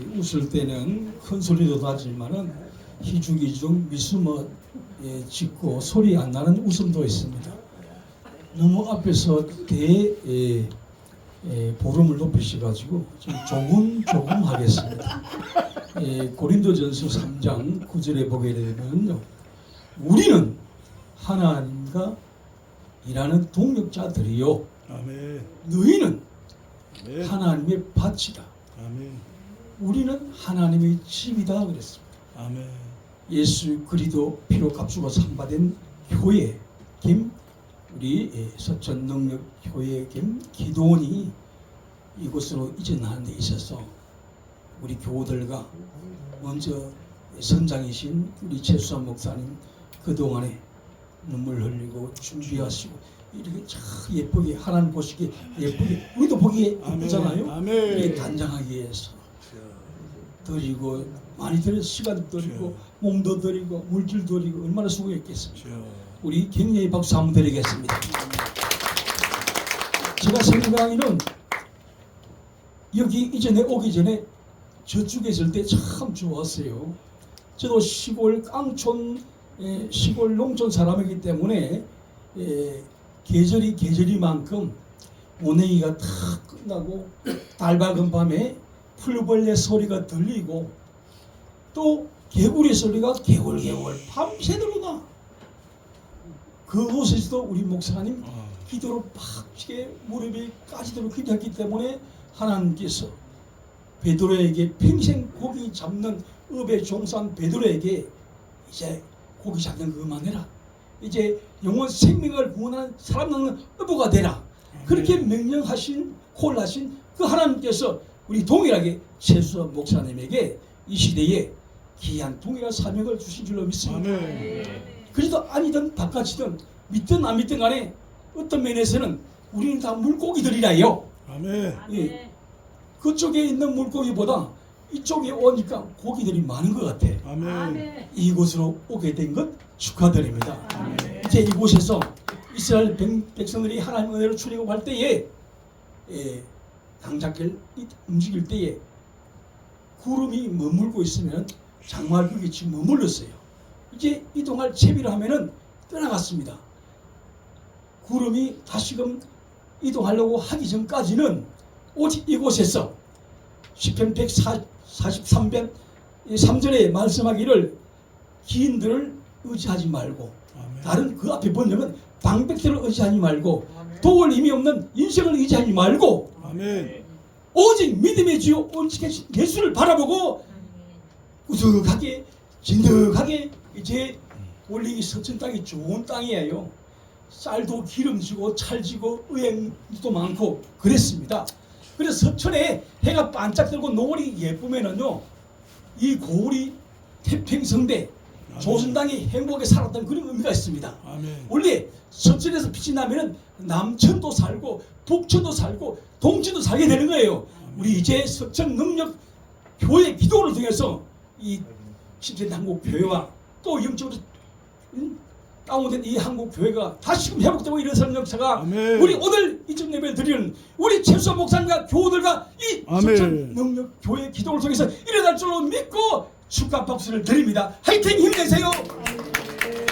이 웃을 때는 큰 소리도 나지만은 희죽희죽 미숨어 예, 짓고 소리 안 나는 웃음도 있습니다. 너무 앞에서 대 예, 예, 보름을 높이셔가지고 좀 조금 조금 하겠습니다. 예, 고린도전서 3장 9절에 보게 되면요, 우리는 하나님과 일하는 동력자들이요, 아멘. 너희는 아멘. 하나님의 밭이다. 아멘. 우리는 하나님의 집이다 그랬습니다. 아멘. 예수 그리도 피로 값주고 상받은 교회 김 우리 예, 서천 능력 교회 김 기도원이 이곳으로 이전하는 데 있어서 우리 교우들과 먼저 선장이신 우리 최수산 목사님 그동안에 눈물 흘리고 준비하시고 이렇게 참 예쁘게 하나님 보시기에 예쁘게 우리도 보기에 예쁘잖아요. 아멘. 단장하기 위해서 드리고 많이 들여 시간 드리고 몸도 드리고 물질 드리고 얼마나 수고했겠습니까? 주여. 우리 격려의 박수 한번 드리겠습니다. 제가 생각하기는 여기 이전에 오기 전에 저쪽에 있을 때 참 좋았어요. 저도 시골 깡촌 에, 시골 농촌 사람이기 때문에 에, 계절이 계절이만큼 모내기가 다 끝나고 달밝은 밤에 풀벌레 소리가 들리고 또 개구리 소리가 개골개골 밤새도록 나. 그곳에서도 우리 목사님 아, 기도로 팍치게 무릎이 까지도록 기도했기 때문에 하나님께서 베드로에게 평생 고기 잡는 업에 종사한 베드로에게 이제 고기 잡는 거 그만해라. 이제 영원 생명을 구원하는 사람 낳는 어부가 되라. 그렇게 명령하신 콜하신 그 하나님께서 우리 동일하게 최수 목사님에게 이 시대에 귀한 동일한 사명을 주신 줄로 믿습니다. 아멘. 그리도 아니든 바깥이든 믿든 안 믿든 간에 어떤 면에서는 우리는 다 물고기들이라요. 아멘. 예. 그쪽에 있는 물고기보다 이쪽에 오니까 고기들이 많은 것 같아. 아멘. 이곳으로 오게 된 것 축하드립니다. 아멘. 이제 이곳에서 이스라엘 백- 백성들이 하나님 은혜로 출애굽할 때에 예, 강작길 움직일 때에 구름이 머물고 있으면 장말국이 지금 머물렀어요. 이제 이동할 채비를 하면은 떠나갔습니다. 구름이 다시금 이동하려고 하기 전까지는 오직 이곳에서 시편 143편 3절에 말씀하기를 기인들을 의지하지 말고 아멘. 다른 그 앞에 번역은 방백들을 의지하지 말고 도울 힘이 없는 인생을 의지하지 말고 아멘. 오직 믿음의 주요 온직하신 예수를 바라보고 우슥하게 진득하게 이제 원래 서천 땅이 좋은 땅이에요. 쌀도 기름지고 찰지고 의행도 많고 그랬습니다. 그래서 서천에 해가 반짝 들고 노을이 예쁘면은요 이 고을이 태평성대 조선당이 행복하게 살았던 그런 의미가 있습니다. 아멘. 원래 서천에서 빛이 나면은 남천도 살고 북천도 살고 동천도 살게 되는 거예요. 우리 이제 서천 능력 교회 기도를 통해서 이 신천 한국 교회와 또 영적으로 음, 다운된 이 한국 교회가 다시금 회복되고 일어서는 역사가 아멘. 우리 오늘 이점 예배를 드리는 우리 최수 목사님과 교우들과 이 아멘. 서천 능력 교회 기도를 통해서 일어날 줄로 믿고 축하 박수를 드립니다. 화이팅 힘내세요.